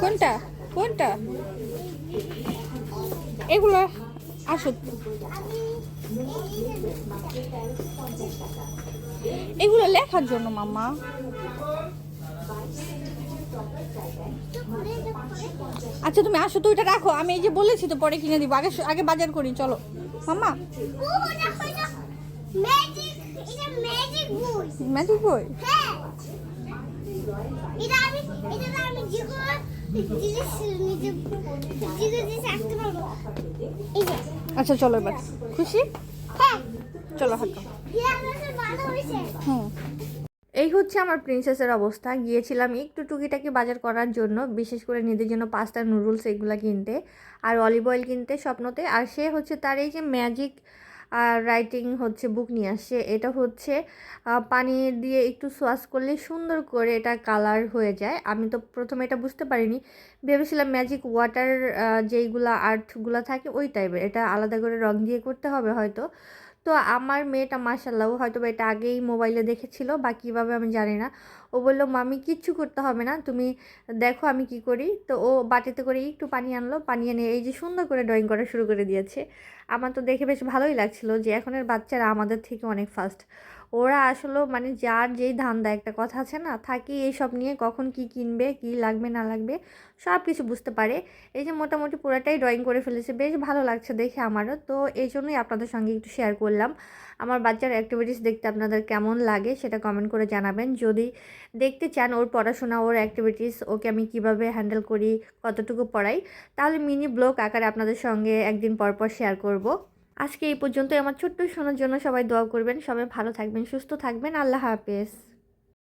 কোনটা? কোনটা? এগুলো আসো এগুলো লেখার জন্য ঘুরে। আচ্ছা তুমি আসো তো, ওইটা রাখো। আমি এই যে বলেছি তো, পরে কিনে দিব। আগে আগে বাজার করি, চলো। মাম্মা। ম্যাজিক বই আচ্ছা চলো এবার। খুশি? হ্যাঁ। চলো হাঁটো। হুম। এই হচ্ছে আমার প্রিন্সেসের অবস্থা। গিয়েছিলাম একটু টুকিটাকি বাজার করার জন্য বিশেষ করে নিজের জন্য পাস্তা নুডলস এগুলো কিনতে। আর অলিভ অয়েল কিনতে স্বপ্নতে। আর সে হচ্ছে তার এই যে ম্যাজিক রাইটিং হচ্ছে বুক নিয়ে আসছে এটা হচ্ছে পানি দিয়ে একটু সোয়াশ করলে সুন্দর করে এটা কালার হয়ে যায়। আমি তো প্রথমে এটা বুঝতে পারিনি। ভেবেছিলাম ম্যাজিক ওয়াটার যেইগুলো আর্টগুলো থাকে ওই টাইপের এটা আলাদা করে রং দিয়ে করতে হবে হয়তো। তো আমার মেয়েটা মাসাল্লাহ হয়তো বা এটা আগেই মোবাইলে দেখেছিল বা কীভাবে আমি জানি না। ও বলল, মামি, কিচ্ছু করতে হবে না, তুমি দেখো আমি কি করি। তো ও বাটিতে করে একটু পানি আনলো, পানি এনে এই যে সুন্দর করে ড্রয়িং করা শুরু করে দিয়েছে। আমার তো দেখে বেশ ভালোই লাগছিল যে এখনের বাচ্চারা আমাদের থেকে অনেক ফাস্ট ওরা আসলে মানে যার যেই ধান্দা, একটা কথা আছে না, থাকি এইসব নিয়ে কখন কি কিনবে, কি লাগবে, না লাগবে, সব কিছু বুঝতে পারে। এই যে মোটামুটি পুরাটাই ড্রয়িং করে ফেলেছে, বেশ ভালো লাগছে দেখে আমারও। তো এই জন্যই আপনাদের সঙ্গে একটু শেয়ার করলাম। আমার বাচ্চার অ্যাক্টিভিটিস দেখতে আপনাদের কেমন লাগে সেটা কমেন্ট করে জানাবেন। যদি দেখতে চান ওর পড়াশোনা, ওর অ্যাক্টিভিটিস ওকে আমি কীভাবে হ্যান্ডেল করি, কতটুকু পড়াই, তাহলে মিনি ব্লগ আকারে আপনাদের সঙ্গে একদিন পর পর শেয়ার করব। আজকে এই পর্যন্তই। আমার ছোট্ট শোনার জন্য সবাই দোয়া করবেন। সবাই ভালো থাকবেন, সুস্থ থাকবেন। আল্লাহ হাফেজ।